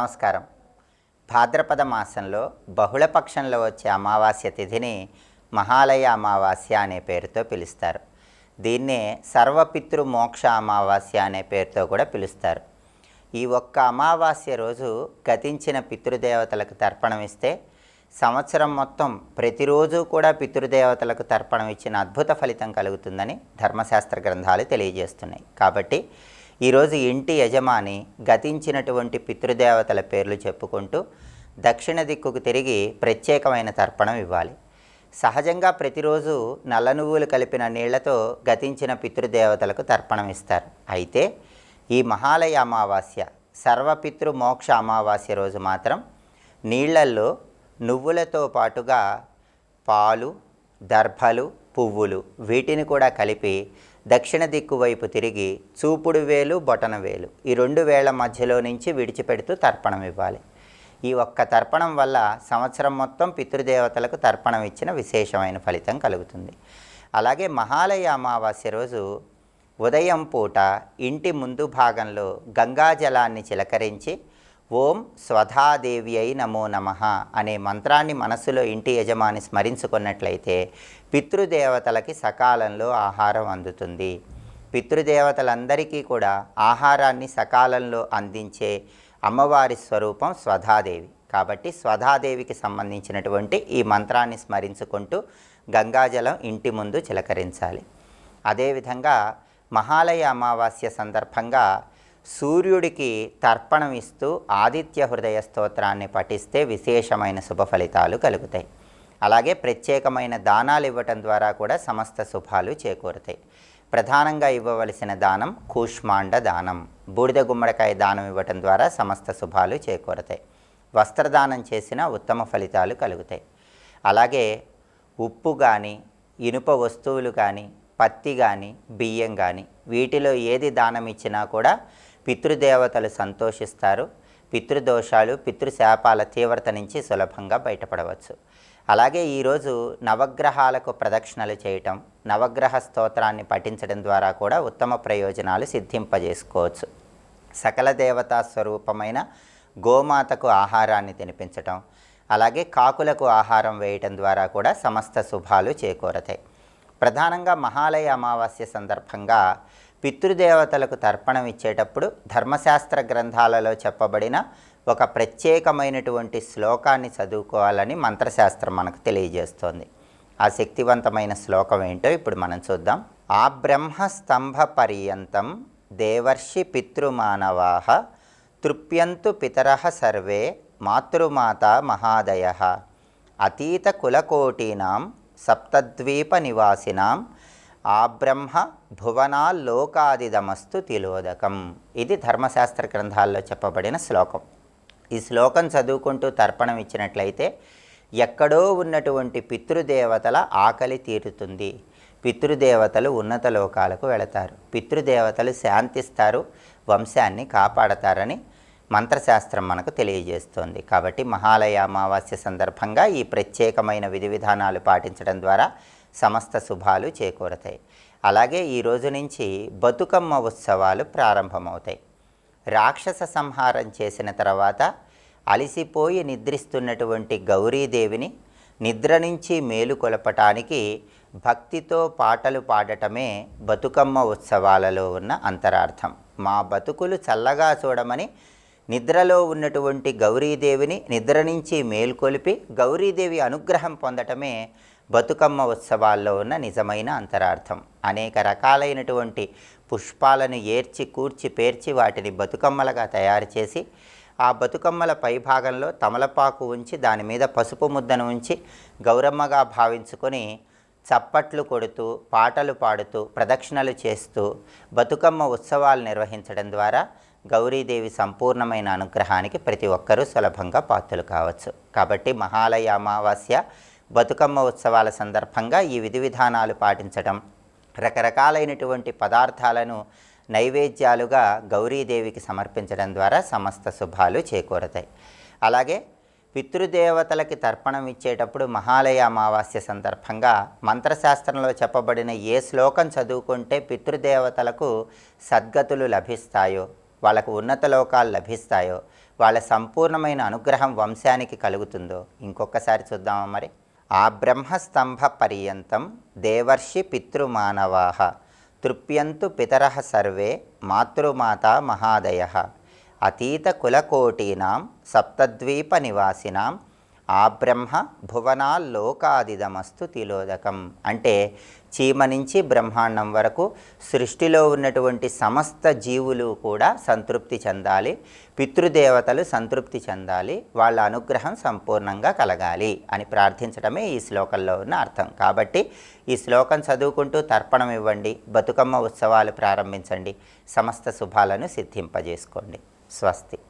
నమస్కారం. భాద్రపద మాసంలో బహుళపక్షంలో వచ్చే అమావాస్య తిథిని మహాలయ అమావాస్య అనే పేరుతో పిలుస్తారు. దీన్నే సర్వపితృ మోక్ష అమావాస్య అనే పేరుతో కూడా పిలుస్తారు. ఈ ఒక్క అమావాస్య రోజు గతించిన పితృదేవతలకు తర్పణం ఇస్తే సంవత్సరం మొత్తం ప్రతిరోజు కూడా పితృదేవతలకు తర్పణం ఇచ్చిన అద్భుత ఫలితం కలుగుతుందని ధర్మశాస్త్ర గ్రంథాలు తెలియజేస్తున్నాయి. కాబట్టి ఈరోజు ఇంటి యజమాని గతించినటువంటి పితృదేవతల పేర్లు చెప్పుకుంటూ దక్షిణ దిక్కుకు తిరిగి ప్రత్యేకమైన తర్పణం ఇవ్వాలి. సహజంగా ప్రతిరోజు నల్ల నువ్వులు కలిపిన నీళ్ళతో గతించిన పితృదేవతలకు తర్పణం ఇస్తారు. అయితే ఈ మహాలయ అమావాస్య సర్వపితృ మోక్ష అమావాస్య రోజు మాత్రం నీళ్ళల్లో నువ్వులతో పాటుగా పాలు దర్భలు పువ్వులు వీటిని కూడా కలిపి దక్షిణ దిక్కు వైపు తిరిగి చూపుడు వేలు బొటన వేలు. ఈ రెండు వేళ్ళ మధ్యలో నుంచి విడిచిపెడుతూ తర్పణం ఇవ్వాలి. ఈ ఒక్క తర్పణం వల్ల సంవత్సరం మొత్తం పితృదేవతలకు తర్పణం ఇచ్చిన విశేషమైన ఫలితం కలుగుతుంది. అలాగే మహాలయ అమావాస్య రోజు ఉదయం పూట ఇంటి ముందు భాగంలో గంగాజలాన్ని చిలకరించి ఓం స్వధాదేవి అయి నమో నమ అనే మంత్రాన్ని మనస్సులో ఇంటి యజమాని స్మరించుకున్నట్లయితే పితృదేవతలకి సకాలంలో ఆహారం అందుతుంది. పితృదేవతలందరికీ కూడా ఆహారాన్ని సకాలంలో అందించే అమ్మవారి స్వరూపం స్వధాదేవి. కాబట్టి స్వధాదేవికి సంబంధించినటువంటి ఈ మంత్రాన్ని స్మరించుకుంటూ గంగాజలం ఇంటి ముందు చిలకరించాలి. అదేవిధంగా మహాలయ అమావాస్య సందర్భంగా సూర్యుడికి తర్పణం ఇస్తూ ఆదిత్య హృదయ స్తోత్రాన్ని పఠిస్తే విశేషమైన శుభ ఫలితాలు కలుగుతాయి. అలాగే ప్రత్యేకమైన దానాలు ఇవ్వటం ద్వారా కూడా సమస్త శుభాలు చేకూరుతాయి. ప్రధానంగా ఇవ్వవలసిన దానం కూష్మాండ దానం. బూడిద గుమ్మడికాయ దానం ఇవ్వటం ద్వారా సమస్త శుభాలు చేకూరతాయి. వస్త్రదానం చేసిన ఉత్తమ ఫలితాలు కలుగుతాయి. అలాగే ఉప్పు కానీ ఇనుప వస్తువులు కానీ పత్తి కానీ బియ్యం కానీ వీటిలో ఏది దానం ఇచ్చినా కూడా పితృదేవతలు సంతోషిస్తారు. పితృదోషాలు పితృశాపాల తీవ్రత నుంచి సులభంగా బయటపడవచ్చు. అలాగే ఈరోజు నవగ్రహాలకు ప్రదక్షిణలు చేయటం నవగ్రహ స్తోత్రాన్ని పఠించడం ద్వారా కూడా ఉత్తమ ప్రయోజనాలు సిద్ధింపజేసుకోవచ్చు. సకల దేవతా స్వరూపమైన గోమాతకు ఆహారాన్ని తినిపించటం అలాగే కాకులకు ఆహారం వేయటం ద్వారా కూడా సమస్త శుభాలు చేకూరతాయి. ప్రధానంగా మహాలయ అమావాస్య సందర్భంగా పితృదేవతలకు తర్పణం ఇచ్చేటప్పుడు ధర్మశాస్త్ర గ్రంథాలలో చెప్పబడిన ఒక ప్రత్యేకమైనటువంటి శ్లోకాన్ని చదువుకోవాలని మంత్రశాస్త్రం మనకు తెలియజేస్తోంది. ఆ శక్తివంతమైన శ్లోకం ఏంటో ఇప్పుడు మనం చూద్దాం. ఆ బ్రహ్మస్తంభ పర్యంతం దేవర్షి పితృమానవాహ తృప్యంతు పితర సర్వే మాతృమాత మహాదయ అతీత కులకోటీనాం సప్తద్వీప నివాసినాం ఆ బ్రహ్మ భువనాల్లోకాదిదమస్తు తిలోదకం. ఇది ధర్మశాస్త్ర గ్రంథాల్లో చెప్పబడిన శ్లోకం. ఈ శ్లోకం చదువుకుంటూ తర్పణం ఇచ్చినట్లయితే ఎక్కడో ఉన్నటువంటి పితృదేవతల ఆకలి తీరుతుంది. పితృదేవతలు ఉన్నత లోకాలకు వెళతారు. పితృదేవతలు శాంతిస్తారు వంశాన్ని కాపాడతారని మంత్రశాస్త్రం మనకు తెలియజేస్తోంది. కాబట్టి మహాలయ అమావాస్య సందర్భంగా ఈ ప్రత్యేకమైన విధి విధానాలు పాటించడం ద్వారా సమస్త శుభాలు చేకూరతాయి. అలాగే ఈ రోజు నుంచి బతుకమ్మ ఉత్సవాలు ప్రారంభమవుతాయి. రాక్షస సంహారం చేసిన తర్వాత అలిసిపోయి నిద్రిస్తున్నటువంటి గౌరీదేవిని నిద్ర నుంచి మేలుకొలపటానికి భక్తితో పాటలు పాడటమే బతుకమ్మ ఉత్సవాలలో ఉన్న అంతరార్థం. మా బతుకులు చల్లగా చూడమని నిద్రలో ఉన్నటువంటి గౌరీదేవిని నిద్ర నుంచి మేల్కొలిపి గౌరీదేవి అనుగ్రహం పొందటమే బతుకమ్మ ఉత్సవాల్లో ఉన్న నిజమైన అంతరార్థం. అనేక రకాలైనటువంటి పుష్పాలను ఏర్చి కూర్చి పేర్చి వాటిని బతుకమ్మలుగా తయారు చేసి ఆ బతుకమ్మల పైభాగంలో తమలపాకు ఉంచి దాని మీద పసుపు ముద్దను ఉంచి గౌరమ్మగా భావించుకొని చప్పట్లు కొడుతూ పాటలు పాడుతూ ప్రదక్షిణలు చేస్తూ బతుకమ్మ ఉత్సవాలు నిర్వహించడం ద్వారా గౌరీదేవి సంపూర్ణమైన అనుగ్రహానికి ప్రతి ఒక్కరూ సులభంగా పాత్రలు కావచ్చు. కాబట్టి మహాలయ అమావాస్య బతుకమ్మ ఉత్సవాల సందర్భంగా ఈ విధి విధానాలు పాటించడం రకరకాలైనటువంటి పదార్థాలను నైవేద్యాలుగా గౌరీదేవికి సమర్పించడం ద్వారా సమస్త శుభాలు చేకూరతాయి. అలాగే పితృదేవతలకి తర్పణం ఇచ్చేటప్పుడు మహాలయ అమావాస్య సందర్భంగా మంత్రశాస్త్రంలో చెప్పబడిన ఏ శ్లోకం చదువుకుంటే పితృదేవతలకు సద్గతులు లభిస్తాయో వాళ్ళకు ఉన్నత లోకాలు లభిస్తాయో వాళ్ళ సంపూర్ణమైన అనుగ్రహం వంశానికి కలుగుతుందో ఇంకొకసారి చూద్దామా మరి? ఆ బ్రహ్మస్తంభ పర్యంతం దేవర్షి పితృమానవాహ తృప్యంతు పితర సర్వే మాతృమాత మహాదయ. అతీత కులకోటీనాం సప్తద్వీప నివాసినాం ఆ బ్రహ్మ భువనాల్లోకాదిదమస్తు తిలోదకం. అంటే చీమ నుంచి బ్రహ్మాండం వరకు సృష్టిలో ఉన్నటువంటి సమస్త జీవులు కూడా సంతృప్తి చెందాలి పితృదేవతలు సంతృప్తి చెందాలి వాళ్ళ అనుగ్రహం సంపూర్ణంగా కలగాలి అని ప్రార్థించడమే ఈ శ్లోకంలో ఉన్న అర్థం. కాబట్టి ఈ శ్లోకం చదువుకుంటూ తర్పణం ఇవ్వండి బతుకమ్మ ఉత్సవాలు ప్రారంభించండి సమస్త శుభాలను సిద్ధింపజేసుకోండి. స్వస్తి.